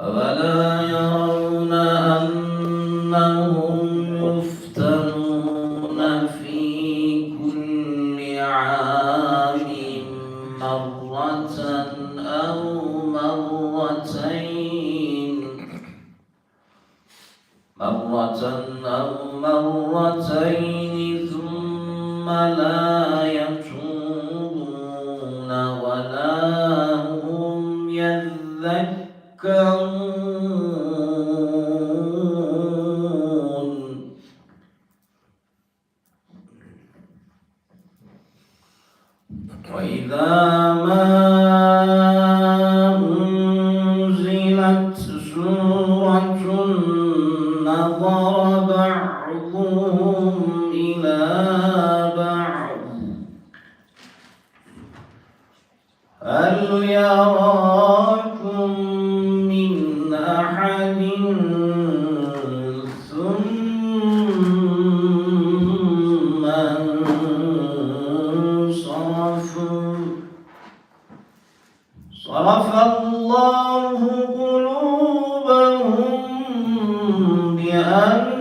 أولا وإذا ما بأنهم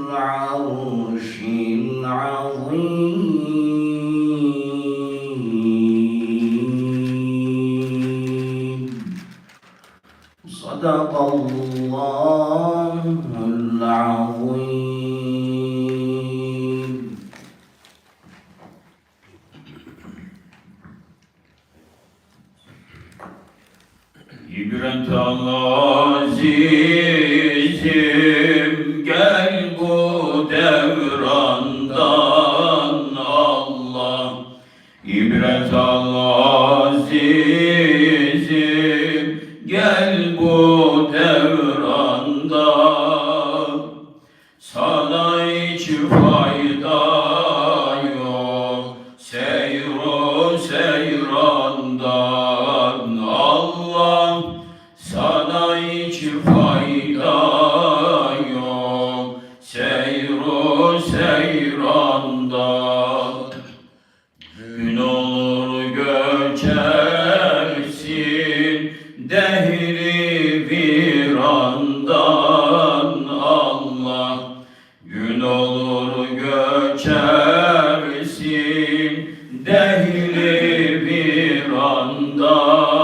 العرش العظيم Love.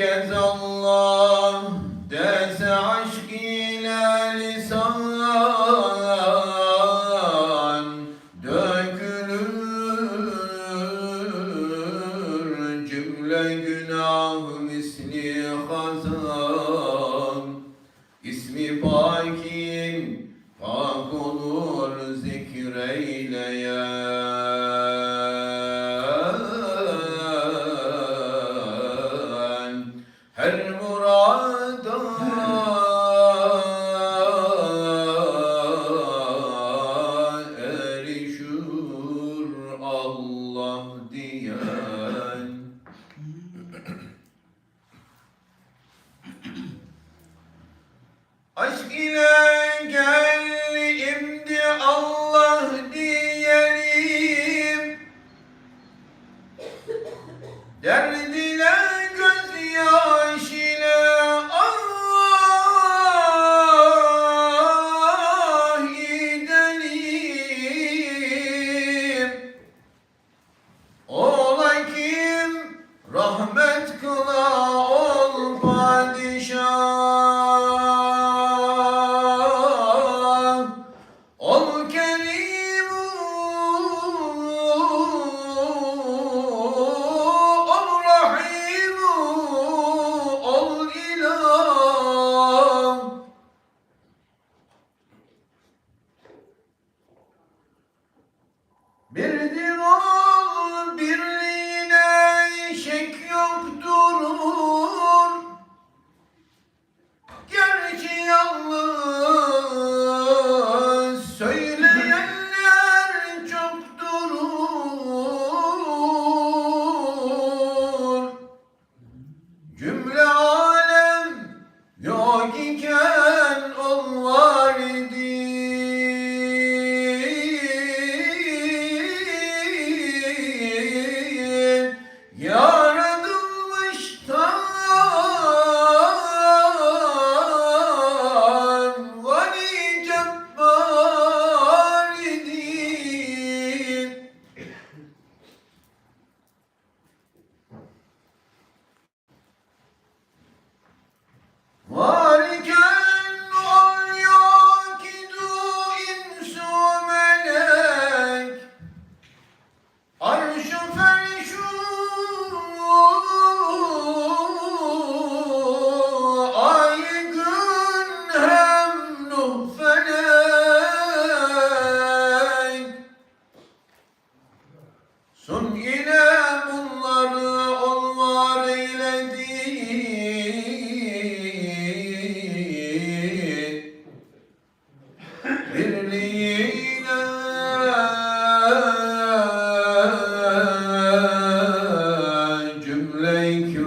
عليك الله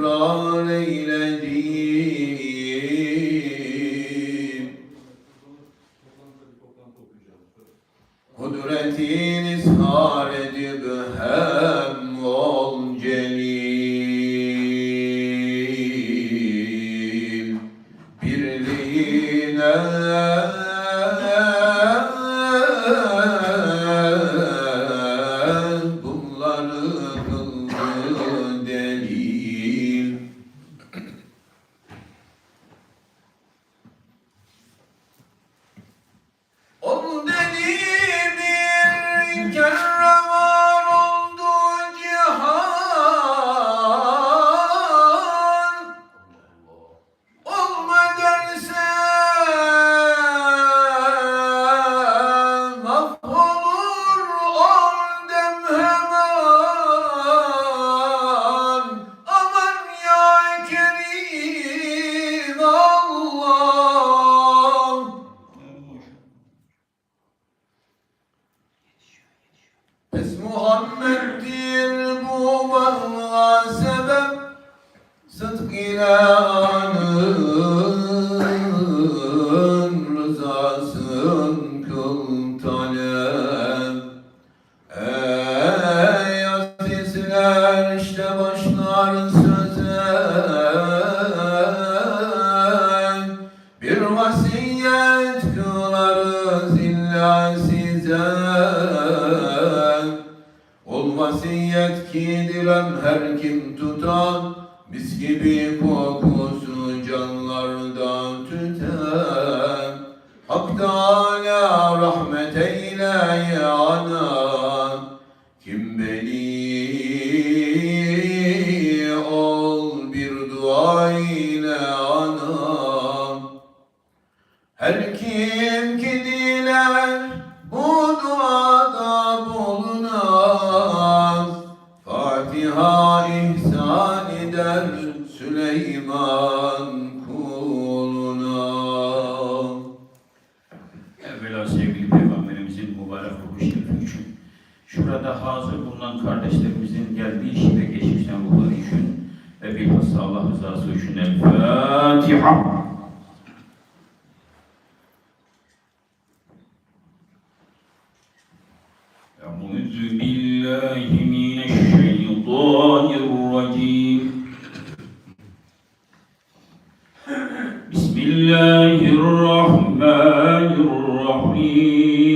cümle ikrar eyledi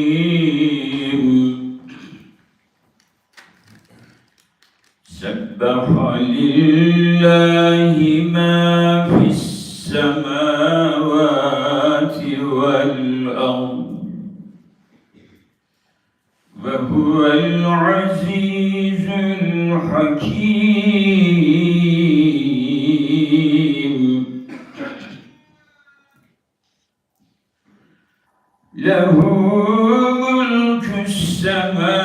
الرحيم سبح لله Shema.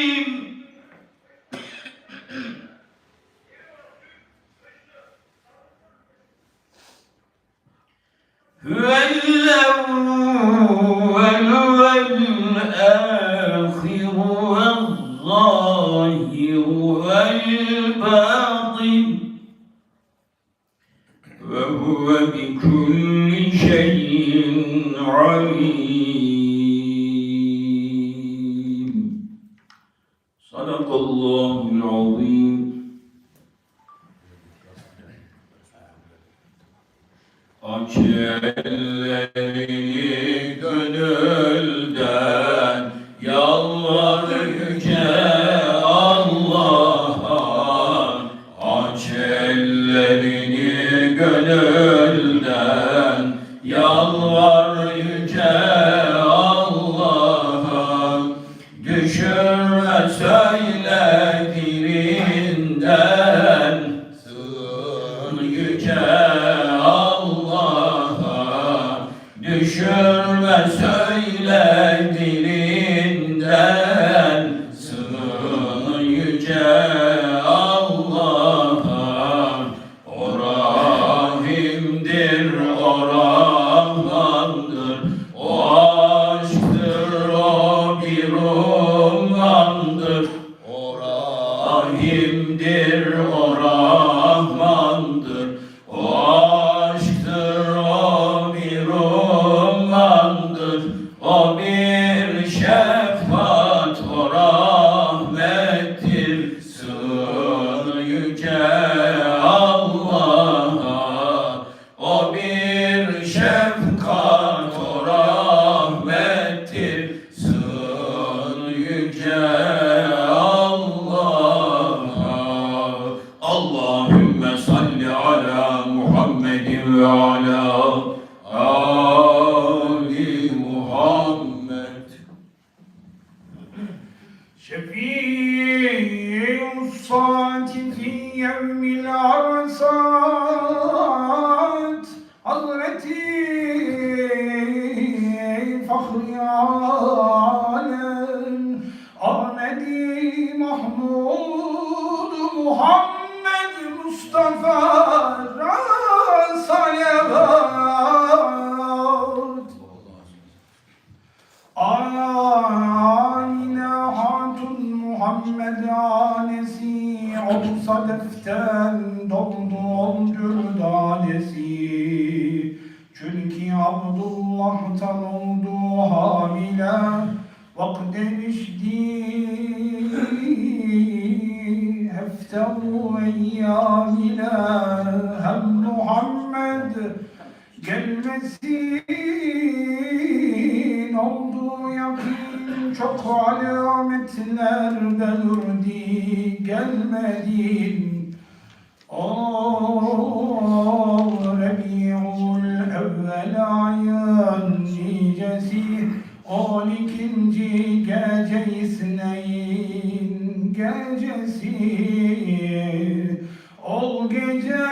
ellerini Aynâhatun Muhammed anesi Olsa deften doldu ol dürdanesi Çok alametler belirdi gelmedin. Oh, o Rebi'ul evvel ayın nicesi On ikinci gece isneyin gecesi. Ol gece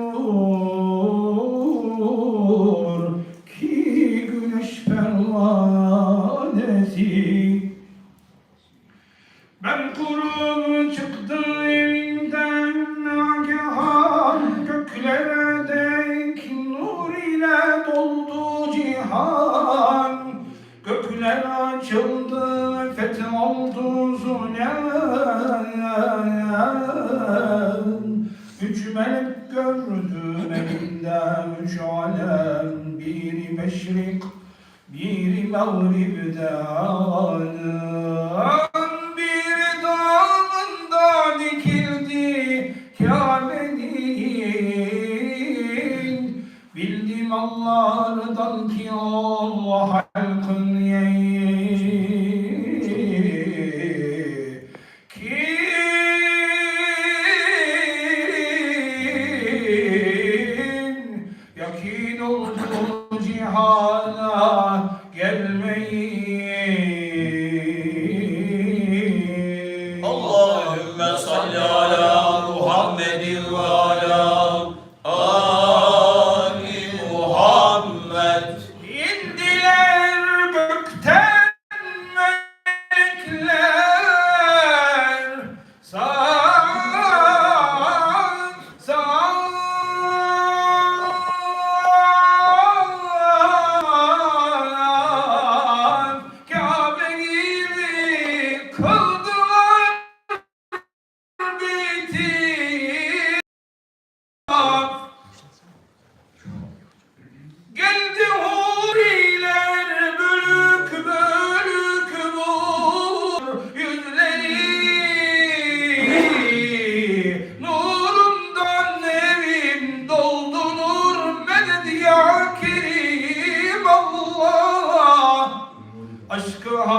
Oh.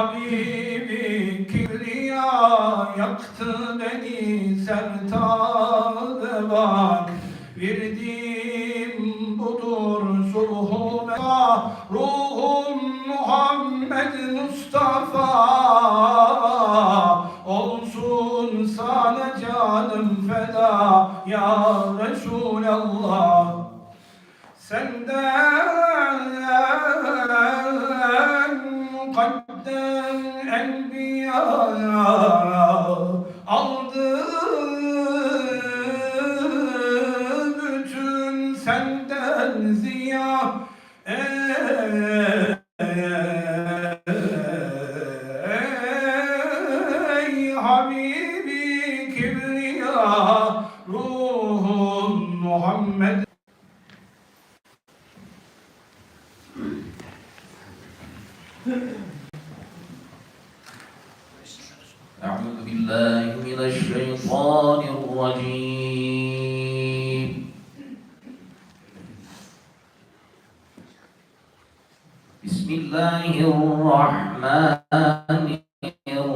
Habibi Kibriya yaktın.